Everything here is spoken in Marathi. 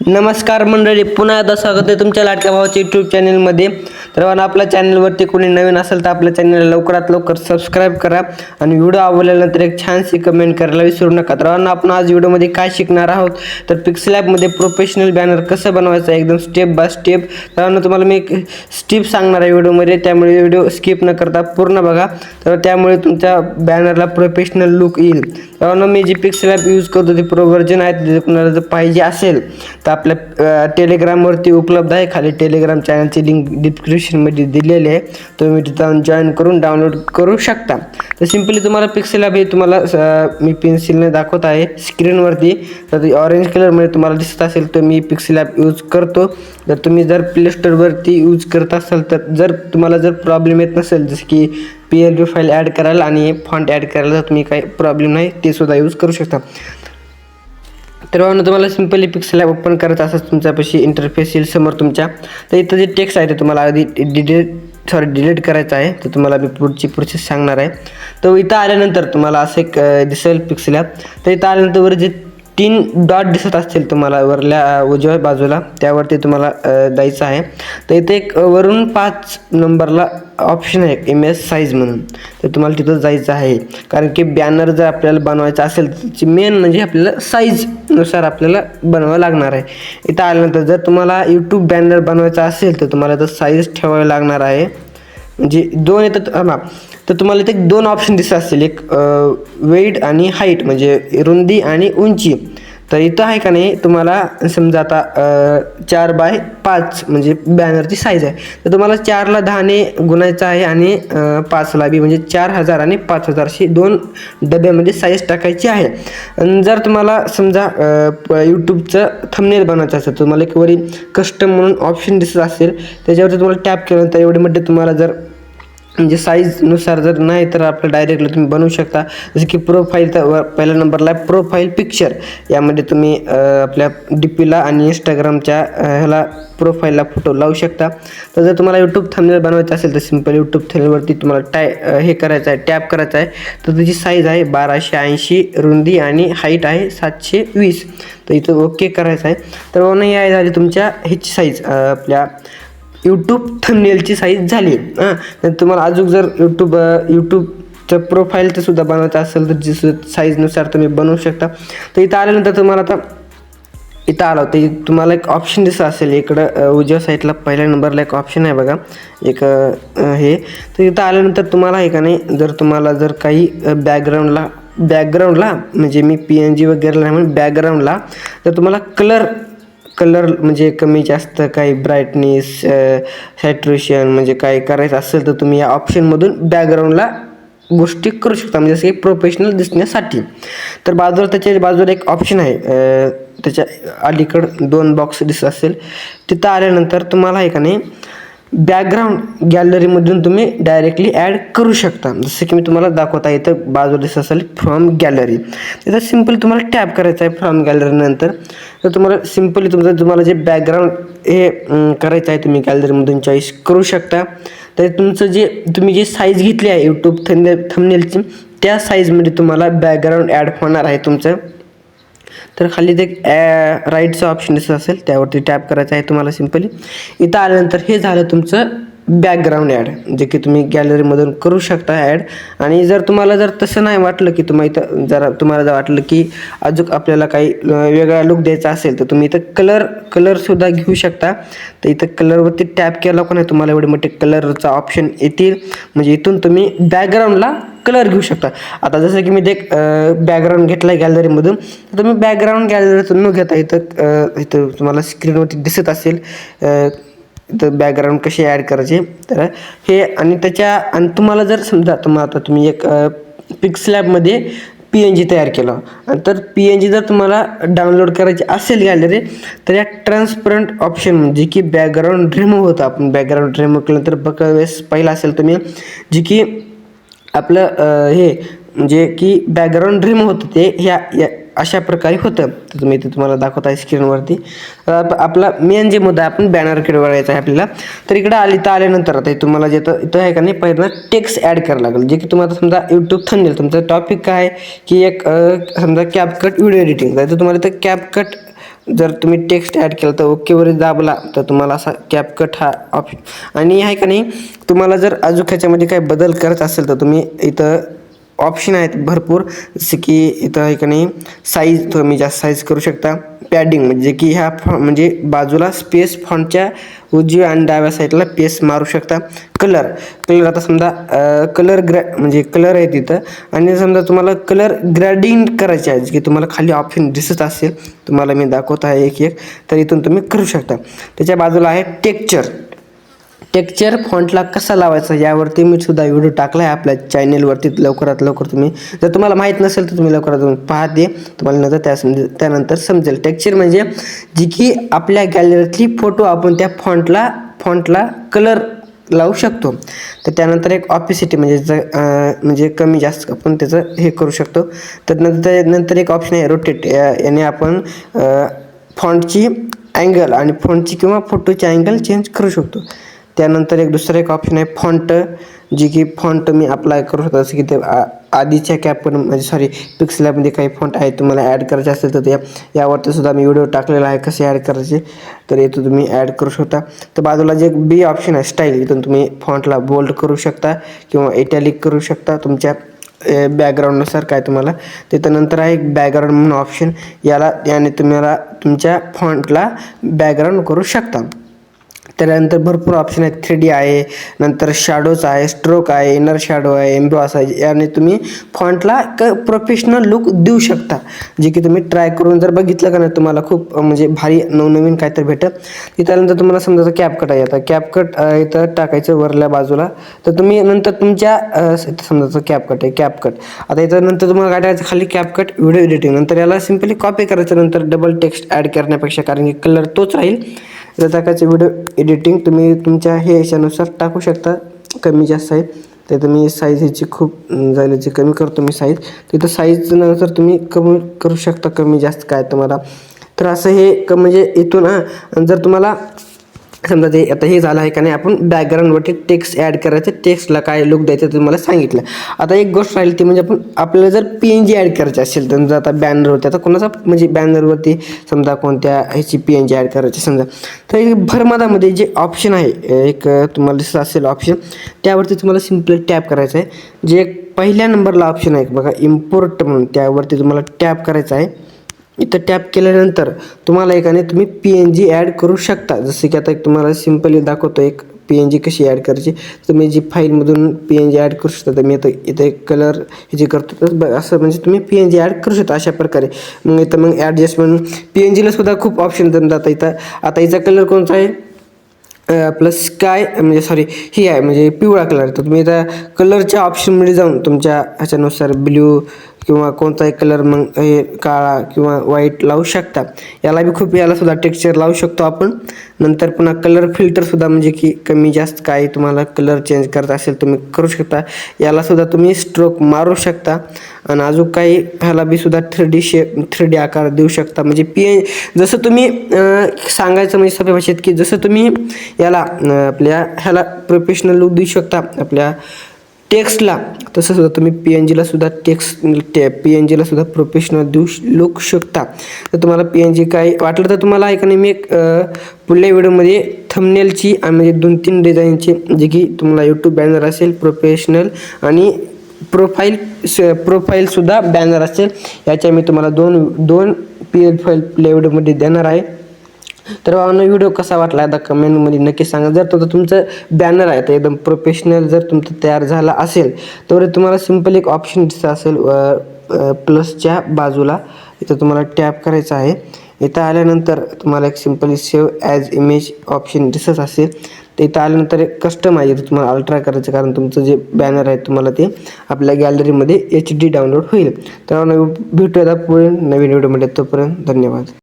नमस्कार मंडळी पुन्हा एकदा स्वागत आहे तुमच्या लाडक्या भावाच्या यूट्यूब चॅनलमध्ये सर्वांना आपल्या चॅनलवरती कोणी नवीन असेल तर आपल्या चॅनलला लवकरात लवकर सबस्क्राईब करा. आणि व्हिडिओ आवडल्यानंतर एक छानशी कमेंट करायला विसरू नका. सर्वांना आपण आज व्हिडिओमध्ये काय शिकणार आहोत? तर पिक्सल ॲपमध्ये प्रोफेशनल बॅनर कसं बनवायचं आहे एकदम स्टेप बाय स्टेप सर्वांना तुम्हाला मी एक स्टेप सांगणार आहे व्हिडिओमध्ये. त्यामुळे व्हिडिओ स्किप न करता पूर्ण बघा. तर त्यामुळे तुमच्या बॅनरला प्रोफेशनल लुक येईल. सर्वांना मी जी पिक्सल ॲप यूज करतो ते प्रो व्हर्जन आहे. ते कुणाला जर पाहिजे असेल तर आपल्या टेलिग्रामवरती उपलब्ध आहे. खाली टेलिग्राम चॅनलची लिंक डिस्क्रिप्शनमध्ये दिलेले आहे. तुम्ही तिथं जाऊन जॉईन करून डाउनलोड करू शकता. तर सिम्पली तुम्हाला पिक्सेल ॲप हे तुम्हाला मी पेन्सिलने दाखवत आहे स्क्रीनवरती तर ऑरेंज कलरमध्ये तुम्हाला दिसत असेल तर मी पिक्सेल ॲप यूज करतो. जर तुम्ही जर प्ले स्टोरवरती यूज करत असाल तर जर तुम्हाला जर प्रॉब्लेम येत नसेल जसं की P L B file add करायला आणि फॉन्ट ॲड करायला तर तुम्ही काही प्रॉब्लेम नाही ते सुद्धा यूज करू शकता. तर बाबांनो तुम्हाला सिम्पली पिक्सल ॲप ओपन करायचं असं तुमच्यापाशी इंटरफेस येईल समोर तुमच्या. तर इथं जे टेक्स्ट आहे ते तुम्हाला आधी डिलीट सॉरी डिलीट करायचं आहे. तर तुम्हाला मी पुढची प्रोसेस सांगणार आहे. तर इथं आल्यानंतर तुम्हाला असं एक दिसेल पिक्सल ॲप तर इथं आल्यानंतर वर जे तीन डॉट दिसत असतील तुम्हाला वरल्या उजव्या बाजूला. त्यावरती तुम्हाला द्यायचं जायचं आहे. तर इथे एक वरून पाच नंबरला ऑप्शन आहे एम एस साईज म्हणून. तर तुम्हाला तिथं जायचं आहे. कारण की बॅनर जर आपल्याला बनवायचा असेल त्याची मेन म्हणजे आपल्याला साईजनुसार आपल्याला बनवावं लागणार आहे. इथं आल्यानंतर जर तुम्हाला यूट्यूब बॅनर बनवायचा असेल तर तुम्हाला तर साईज ठेवावी लागणार आहे. म्हणजे दोन येतात हां तर तुम्हाला इथे दोन ऑप्शन दिसत असतील. एक वेट आणि हाईट म्हणजे रुंदी आणि उंची. तर इथं आहे का नाही तुम्हाला समजा आता चार बाय पाच म्हणजे बॅनरची साईज आहे. तर तुम्हाला चारला दहाने गुणायचं आहे आणि पाचला बी म्हणजे चार हजार आणि पाच हजारशी दोन डब्यामध्ये साईज टाकायची आहे. आणि जर तुम्हाला समजा यूट्यूबचं थंबनेल बनवायचं असेल तुम्हाला एक वरी कस्टम म्हणून ऑप्शन दिसत असेल. त्याच्यावरती तुम्हाला टॅप केल्यानंतर एवढे मध्ये तुम्हाला जर म्हणजे साईजनुसार जर नाही तर आपलं डायरेक्टली तुम्ही बनवू शकता. जसं की प्रोफाईल तर पहिल्या नंबरला आहे प्रोफाईल पिक्चर यामध्ये तुम्ही आपल्या डी पीला आणि इंस्टाग्रामच्या ह्याला प्रोफाईलला फोटो लावू शकता. तर जर तुम्हाला यूट्यूब थंबनेल बनवायचं असेल तर सिंपल यूट्यूब थंबनेलवरती तुम्हाला टाय हे करायचं आहे टॅप करायचं आहे. तर त्याची साईज आहे बाराशे ऐंशी रुंदी आणि हाईट आहे सातशे वीस. तर इथं ओके करायचं आहे. तर म्हणून ही आहे झाली तुमच्या ह्याची साईज आपल्या यूट्यूब थंबनेलची साईज झाली. हां तर तुम्हाला अजून जर यूट्यूब यूट्यूबचं प्रोफाईलचं सुद्धा बनवायचं असेल तर जी साईजनुसार तुम्ही बनवू शकता. तर इथं आल्यानंतर तुम्हाला आता इथं आलं होता तुम्हाला एक ऑप्शन दिसत असेल. इकडं उजव्या साईडला पहिल्या नंबरला एक ऑप्शन आहे बघा. एक हे. तर इथं आल्यानंतर तुम्हाला आहे का नाही जर तुम्हाला जर काही बॅकग्राऊंडला बॅकग्राऊंडला म्हणजे मी पी एन जी वगैरे नाही म्हणून बॅकग्राऊंडला तर तुम्हाला कलर कलर म्हणजे कमी जास्त काही ब्राईटनेस सॅट्रेशन म्हणजे काय करायचं असेल तर तुम्ही या ऑप्शनमधून बॅकग्राऊंडला गोष्टी करू शकता. म्हणजे जसं की प्रोफेशनल दिसण्यासाठी. तर बाजूला त्याच्या बाजूला एक ऑप्शन आहे. त्याच्या अलीकडं दोन बॉक्स दिसत असेल. तिथं आल्यानंतर तुम्हाला आहे का नाही बॅकग्राऊंड गॅलरीमधून तुम्ही डायरेक्टली ॲड करू शकता. जसं की मी तुम्हाला दाखवत आहे इथं बाजूला दिसत असेल फ्रॉम गॅलरी तिथं सिंपल तुम्हाला टॅप करायचं आहे फ्रॉम गॅलरीनंतर तर तुम्हाला सिम्पली तुमचं तुम्हाला जे बॅकग्राऊंड हे करायचं आहे तुम्ही गॅलरीमधून चॉईस करू शकता. तर तुमचं जे तुम्ही जे साईज घेतली आहे यूट्यूब थंबनेल थंबनेलची त्या साईजमध्ये तुम्हाला बॅकग्राऊंड ॲड होणार आहे तुमचं. तर खाली ते राईटचं ऑप्शन दिसत असेल त्यावरती टॅप करायचं आहे तुम्हाला सिम्पली इथं आल्यानंतर हे झालं तुमचं बॅकग्राऊंड ॲड जे की तुम्ही गॅलरीमधून करू शकता ॲड आणि जर तुम्हाला जर तसं नाही वाटलं की तुम्हाला इथं जरा तुम्हाला जर वाटलं की अजून आपल्याला काही वेगळा लुक द्यायचा असेल तर तुम्ही इथं कलर कलरसुद्धा घेऊ शकता. तर इथं कलरवरती टॅप केला पण नाही तुम्हाला एवढे मोठे कलरचा ऑप्शन येतील. म्हणजे इथून तुम्ही बॅकग्राऊंडला कलर घेऊ शकता. आता जसं की मी ते बॅकग्राऊंड घेतला आहे गॅलरीमधून तुम्ही बॅकग्राऊंड गॅलरीतून न घेता इथं इथं तुम्हाला स्क्रीनवरती दिसत असेल. तर बॅकग्राऊंड कसे ॲड करायचे? तर हे आणि त्याच्या आणि तुम्हाला जर समजा तुम्हाला आता तुम्ही एक पिक्सलॅबमध्ये पी एन जी तयार केलं. आणि तर पी एन जी जर तुम्हाला डाउनलोड करायची असेल गॅलरी तर या ट्रान्सपरंट ऑप्शन म्हणजे की बॅकग्राऊंड रिमूव्ह होतं आपण. बॅकग्राऊंड रिमूव्ह केलं तर बघा वेळेस पाहिलं असेल तुम्ही जी की आपलं हे म्हणजे की बॅकग्राऊंड रिमूव्ह होतं ते ह्या या अशा प्रकारे होतं. तर तुम्ही ते तुम्हाला दाखवत आहे स्क्रीनवरती तर आपला मेन जे मुद्दा आपण बॅनरकडे वळायचा आहे आपल्याला. तर इकडं आली तर आल्यानंतर आता हे तुम्हाला जे इथं इथं आहे का नाही पहिल्यांदा टेक्स्ट ॲड करावं लागेल. जे की तुम्हाला समजा यूट्यूब थंडेल तुमचं टॉपिक काय आहे की एक समजा कॅपकट व्हिडिओ एडिटिंग तर तुम्हाला इथं कॅपकट जर तुम्ही टेक्स्ट ॲड केला तर ओकेवर दाबला तर तुम्हाला असा कॅपकट हा ऑप्शन आणि आहे का नाही तुम्हाला जर अजून ह्याच्यामध्ये काही बदल करत असेल तर तुम्ही इथं ऑप्शन आहेत भरपूर. जसं की इथं एक नाही साईज तुम्ही जास्त साईज करू शकता. पॅडिंग म्हणजे की ह्या फॉ म्हणजे बाजूला स्पेस फॉन्टच्या उजव्या आणि डाव्या साईडला पेस मारू शकता. कलर कलर आता समजा कलर ग्रॅ म्हणजे कलर आहे तिथं. आणि समजा तुम्हाला कलर ग्रॅडिंग करायचे आहे की तुम्हाला खाली ऑप्शन दिसत असेल तुम्हाला मी दाखवत आहे एक एक तर इथून तुम्ही करू शकता. त्याच्या बाजूला आहे टेक्चर टेक्चर फॉन्टला कसा लावायचा यावरती मी सुद्धा व्हिडिओ टाकला आहे आपल्या चॅनेलवरती लवकरात लवकर तुम्ही. जर तुम्हाला माहीत नसेल तर तुम्ही लवकरात लवकर पाहा दे तुम्हाला नंतर त्या समजेल त्यानंतर समजेल. टेक्चर म्हणजे जी की आपल्या गॅलरीतली फोटो आपण त्या फॉन्टला फॉन्टला कलर लावू शकतो. तर त्यानंतर एक ऑपिसिटी म्हणजे ज म्हणजे कमी जास्त आपण त्याचं हे करू शकतो. तर नंतर नंतर एक ऑप्शन आहे रोटेट याने आपण फॉन्टची अँगल आणि फॉन्टची किंवा फोटोची अँगल चेंज करू शकतो. त्यानंतर एक दुसरं एक ऑप्शन आहे फॉन्ट जी की फॉन्ट मी अप्लाय करू शकतो जसं की ते आधीच्या कॅपवर म्हणजे सॉरी पिक्सलॅबमध्ये काही फॉन्ट आहे तुम्हाला ॲड करायचे असेल तर त्या यावरती सुद्धा मी व्हिडिओ टाकलेला आहे कसे ॲड करायचे तर इथं तुम्ही ॲड करू शकता. तर बाजूला जे बी ऑप्शन आहे स्टाईल इथून तुम्ही फॉन्टला बोल्ड करू शकता किंवा इटॅलिक करू शकता. तुमच्या बॅकग्राऊंडनुसार काय तुम्हाला त्याच्यानंतर आहे एक बॅकग्राऊंड म्हणून ऑप्शन याला याने तुम्हाला तुमच्या फॉन्टला बॅकग्राऊंड करू शकता. त्यानंतर भरपूर ऑप्शन आहेत. थ्री डी आहे नंतर शॅडोज आहे स्ट्रोक आहे इनर शॅडो आहे एम्बॉस आहे. याने तुम्ही फॉन्टला क प्रोफेशनल लुक देऊ शकता. जे की तुम्ही ट्राय करून जर बघितलं का नाही तुम्हाला खूप म्हणजे भारी नवनवीन काहीतरी भेटत त्यानंतर तुम्हाला समजा कॅपकट आहे. आता कॅपकट इथं टाकायचं वरल्या बाजूला. तर तुम्ही नंतर तुमच्या समजायचं कॅपकट आहे. कॅपकट आता इथं नंतर तुम्हाला काय टाकायचं? खाली कॅपकट व्हिडिओ एडिटिंग नंतर याला सिम्पली कॉपी करायचं. नंतर डबल टेक्स्ट ॲड करण्यापेक्षा कारण की कलर तोच राहील. प्रत्येकाचे व्हिडिओ एडिटिंग तुम्ही तुमच्या हे याच्यानुसार टाकू शकता. कमी जास्त आहे. ते तुम्ही साईज ह्याची खूप झाल्याची कमी करतो मी साईज तिथं साईज तुम्ही कमी करू शकता. कमी जास्त काय तुम्हाला. तर असं हे क म्हणजे इथून हां जर तुम्हाला समजा ते आता हे झालं आहे का नाही आपण बॅकग्राऊंडवरती टेक्स्ट ॲड करायचं टेक्स्टला काय लुक द्यायचं ते तुम्हाला सांगितलं. आता एक गोष्ट राहील ती म्हणजे आपण आपल्याला जर पी एन जी ॲड करायची असेल तर समजा आता बॅनरवरती आता कोणाचा म्हणजे बॅनरवरती समजा कोणत्या ह्याची पी एन जी ॲड करायची समजा. तर एक जे ऑप्शन आहे एक तुम्हाला दिसत असेल ऑप्शन त्यावरती तुम्हाला सिम्पली टॅप करायचं आहे जे एक पहिल्या नंबरला ऑप्शन आहे बघा इम्पोर्ट म्हणून त्यावरती तुम्हाला टॅप करायचं आहे. इथं टॅप केल्यानंतर तुम्हाला एकाने तुम्ही पी एन जी ॲड करू शकता. जसं की आता एक तुम्हाला सिम्पली दाखवतो एक पी एन जी कशी ॲड करायची. तुम्ही जी फाईलमधून पी एन जी ॲड करू शकता तर मी आता इथं एक कलर हे जे करतो तर असं म्हणजे तुम्ही पी एन जी ॲड करू शकता अशा प्रकारे. मग इथं मग ॲडजस्टमेंट पी एन जीला सुद्धा खूप ऑप्शन देऊन आता इथं. आता हिचा कलर कोणता आहे? आपलं स्काय म्हणजे सॉरी ही आहे म्हणजे पिवळा कलर तर तुम्ही आता कलरच्या ऑप्शनमध्ये जाऊन तुमच्या ह्याच्यानुसार ब्ल्यू किंवा कोणताही कलर मग हे काळा किंवा व्हाईट लावू शकता. याला बी खूप याला सुद्धा टेक्स्चर लावू शकतो आपण. नंतर पुन्हा कलर फिल्टरसुद्धा म्हणजे की कमी जास्त काय तुम्हाला कलर चेंज करत असेल तुम्ही करू शकता. याला सुद्धा तुम्ही स्ट्रोक मारू शकता. आणि अजून काही ह्याला बी सुद्धा three D shape three D आकार देऊ शकता. म्हणजे पी एन जसं तुम्ही सांगायचं म्हणजे सोप्या भाषेत की जसं तुम्ही याला आपल्या ह्याला प्रोफेशनल लुक देऊ शकता. आपल्या टेक्स्टला. तसं सुद्धा तुम्ही पी एन जीला सुद्धा टेक्स्ट टे पी एन जीला सुद्धा प्रोफेशनल देऊ लोक शकता. तर तुम्हाला पी एन जी काय वाटलं तर तुम्हाला ऐका मी एक पुढल्या व्हिडिओमध्ये थमनेलची म्हणजे दोन तीन डिझाईनची जे की तुम्हाला यूट्यूब बॅनर असेल प्रोफेशनल आणि प्रोफाईल प्रोफाईलसुद्धा बॅनर असेल. याच्या मी तुम्हाला दोन दोन पी एल फाईल प्ले व्हिडिओमध्ये देणार आहे. तर बाबांनो व्हिडिओ कसा वाटला आता कमेंटमध्ये नक्की सांगा. जर तो तुमचं बॅनर आहे तर एकदम प्रोफेशनल जर तुमचं तयार झाला असेल तर तुम्हाला सिंपल एक ऑप्शन दिसत असेल प्लसच्या बाजूला. इथं तुम्हाला टॅप करायचं आहे. इथं आल्यानंतर तुम्हाला एक simply save as image option दिसत असेल. तर इथं आल्यानंतर एक कस्टमाइज इथं तुम्हाला अल्ट्रा करायचं कारण तुमचं जे बॅनर आहे तुम्हाला ते आपल्या गॅलरीमध्ये एच डी डाउनलोड होईल. तर भेटूया पुढे नवीन व्हिडिओमध्ये तोपर्यंत धन्यवाद.